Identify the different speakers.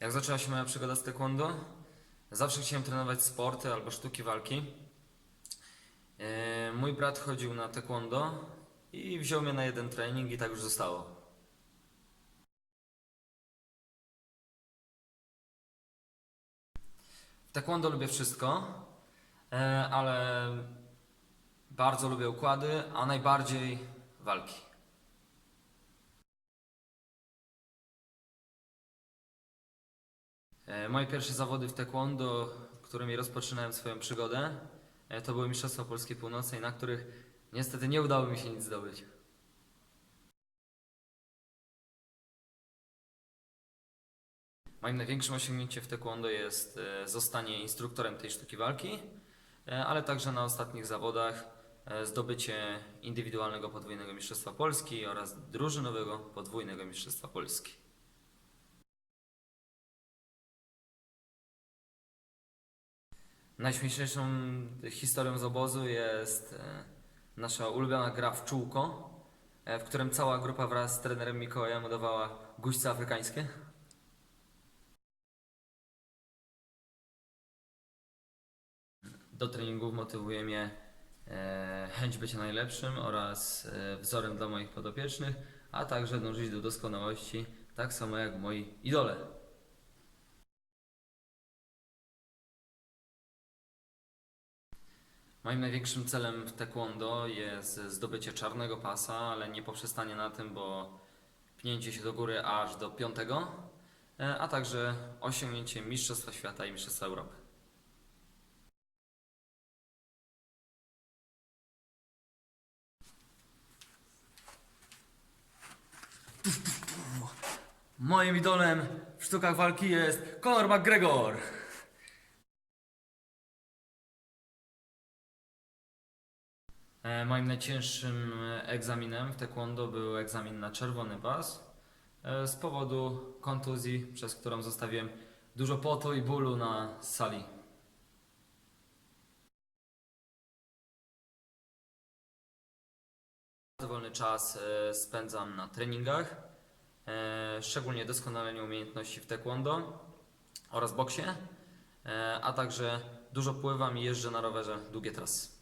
Speaker 1: Jak zaczęła się moja przygoda z taekwondo? Zawsze chciałem trenować sporty albo sztuki walki. E, Mój brat chodził na taekwondo i wziął mnie na jeden trening i tak już zostało. W taekwondo lubię wszystko, e, ale bardzo lubię układy, a najbardziej walki. Moje pierwsze zawody w taekwondo, którymi rozpoczynałem swoją przygodę, e, to były Mistrzostwa Polskiej Północnej, na których niestety nie udało mi się nic zdobyć. Moim największym osiągnięciem w taekwondo jest e, zostanie instruktorem tej sztuki walki, e, ale także na ostatnich zawodach e, zdobycie indywidualnego podwójnego Mistrzostwa Polski oraz drużynowego podwójnego Mistrzostwa Polski. Najśmieszniejszą historią z obozu jest e, nasza ulubiona gra w czółko, e, w którym cała grupa wraz z trenerem Mikołajem udawała guźce afrykańskie. Do treningów motywuje mnie e, chęć bycia najlepszym oraz wzorem dla moich podopiecznych, a także dążyć do doskonałości, tak samo jak moi idole. Moim największym celem w taekwondo jest zdobycie czarnego pasa, ale nie poprzestanie na tym, bo pnięcie się do góry aż do piątego, e, a także osiągnięcie Mistrzostwa Świata i Mistrzostwa Europy. Moim idolem w sztukach walki jest Conor McGregor. Moim najcięższym e, egzaminem w taekwondo był egzamin na czerwony pas e, z powodu kontuzji, przez którą zostawiłem dużo potu i bólu na sali. Wolny czas e, spędzam na treningach, e, szczególnie doskonaleniu umiejętności w taekwondo oraz boksie, e, a także dużo pływam i jeżdżę na rowerze długie trasy.